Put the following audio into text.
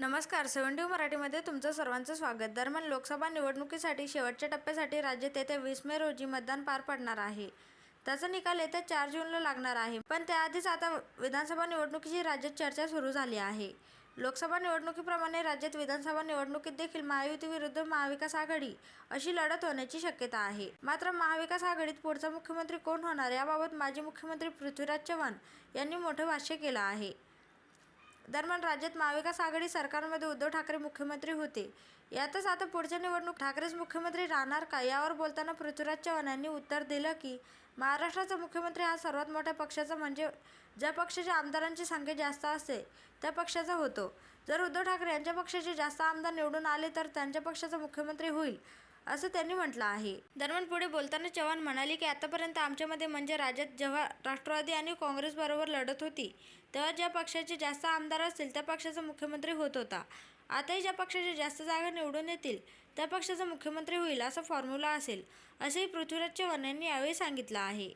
नमस्कार सेव्हन्टी मराठीमध्ये तुमचं सर्वांचं स्वागत. दरम्यान लोकसभा निवडणुकीसाठी शेवटच्या टप्प्यासाठी राज्यात येत्या वीस मे रोजी मतदान पार पडणार आहे. त्याचा निकाल येत्या चार जूनला लागणार आहे. पण त्याआधीच आता विधानसभा निवडणुकीची राज्यात चर्चा सुरू झाली आहे. लोकसभा निवडणुकीप्रमाणे राज्यात विधानसभा निवडणुकीत देखील महायुती विरुद्ध महाविकास आघाडी अशी लढत होण्याची शक्यता आहे. मात्र महाविकास आघाडीत पुढचा मुख्यमंत्री कोण होणार याबाबत माजी मुख्यमंत्री पृथ्वीराज चव्हाण यांनी मोठं भाष्य केलं आहे. दरम्यान राज्यात महाविकास आघाडी सरकारमध्ये उद्धव ठाकरे मुख्यमंत्री होते. यातच आता पुढच्या निवडणूक ठाकरेच मुख्यमंत्री राहणार का? यावर बोलताना पृथ्वीराज चव्हाण यांनी उत्तर दिलं की महाराष्ट्राचा मुख्यमंत्री हा सर्वात मोठ्या पक्षाचा म्हणजे ज्या पक्षाच्या आमदारांची संख्या जास्त असते त्या पक्षाचा होतो. जर उद्धव ठाकरे यांच्या पक्षाचे जास्त आमदार निवडून आले तर त्यांच्या पक्षाचा मुख्यमंत्री होईल. असं त्यांनी म्हटलं आहे. दरम्यान पुढे बोलताना चव्हाण म्हणाले की आतापर्यंत आमच्यामध्ये म्हणजे राज्यात जेव्हा राष्ट्रवादी आणि काँग्रेसबरोबर लढत होती तेव्हा ज्या पक्षाचे जास्त आमदार असतील त्या पक्षाचा मुख्यमंत्री होत होता. आताही ज्या पक्षाच्या जास्त जागा निवडून येतील त्या पक्षाचा मुख्यमंत्री होईल असा फॉर्म्युला असेल असेही पृथ्वीराज चव्हाण यांनी यावेळी सांगितलं आहे.